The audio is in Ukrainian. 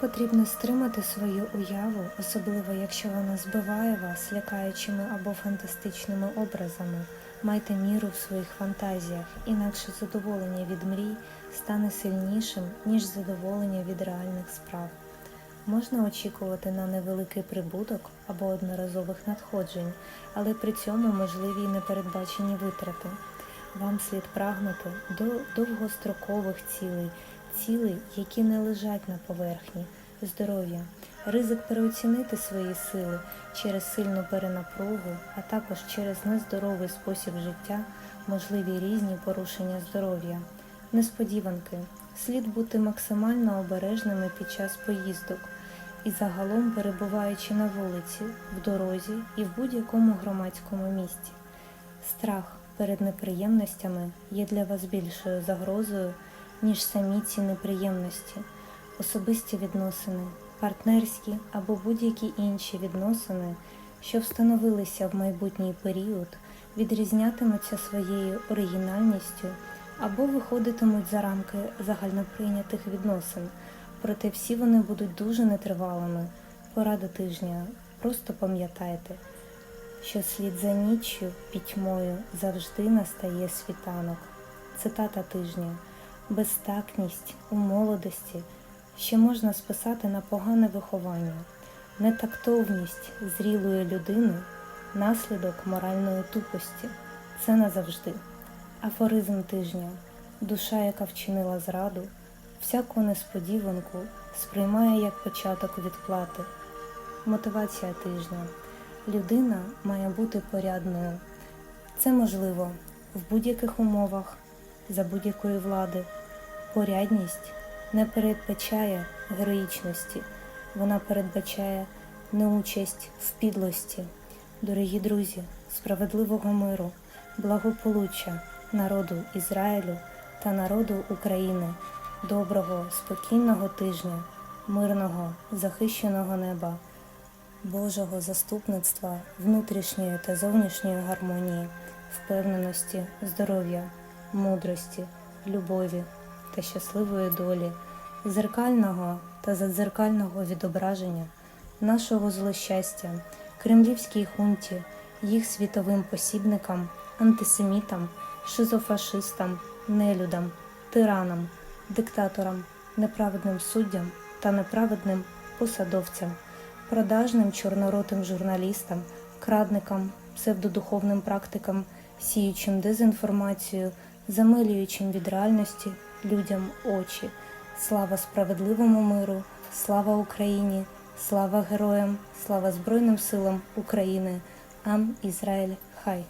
Потрібно стримати свою уяву, особливо якщо вона збиває вас лякаючими або фантастичними образами. Майте міру в своїх фантазіях, інакше задоволення від мрій стане сильнішим, ніж задоволення від реальних справ. Можна очікувати на невеликий прибуток або одноразових надходжень, але при цьому можливі й непередбачені витрати. Вам слід прагнути до довгострокових цілей, цілей, які не лежать на поверхні, здоров'я, ризик переоцінити свої сили через сильну перенапругу, а також через нездоровий спосіб життя, можливі різні порушення здоров'я. Несподіванки. Слід бути максимально обережними під час поїздок і загалом перебуваючи на вулиці, в дорозі і в будь-якому громадському місці. Страх перед неприємностями є для вас більшою загрозою, ніж самі ці неприємності, особисті відносини, партнерські або будь-які інші відносини, що встановилися в майбутній період, відрізнятимуться своєю оригінальністю або виходитимуть за рамки загальноприйнятих відносин, проте всі вони будуть дуже нетривалими. Порада тижня. Просто пам'ятайте, що слід за ніччю пітьмою завжди настає світанок. Цитата тижня. Безтакність у молодості ще можна списати на погане виховання, нетактовність зрілої людини наслідок моральної тупості. Це назавжди. Афоризм тижня. Душа, яка вчинила зраду, всяку несподіванку сприймає як початок відплати. Мотивація тижня. Людина має бути порядною. Це можливо в будь-яких умовах, за будь-якої влади. Порядність не передбачає героїчності, вона передбачає неучасть в підлості. Дорогі друзі, справедливого миру, благополуччя народу Ізраїлю та народу України, доброго, спокійного тижня, мирного, захищеного неба. Божого заступництва, внутрішньої та зовнішньої гармонії, впевненості, здоров'я, мудрості, любові та щасливої долі, зеркального та задзеркального відображення нашого злощастя, кремлівській хунті, їх світовим посібникам, антисемітам, шизофашистам, нелюдам, тиранам, диктаторам, неправедним суддям та неправедним посадовцям продажним чорноротим журналістам, крадникам, псевдодуховним практикам, сіючим дезінформацію, замилюючим від реальності людям очі. Слава справедливому миру, слава Україні, слава героям, слава Збройним силам України. Ам Ізраїль Хай!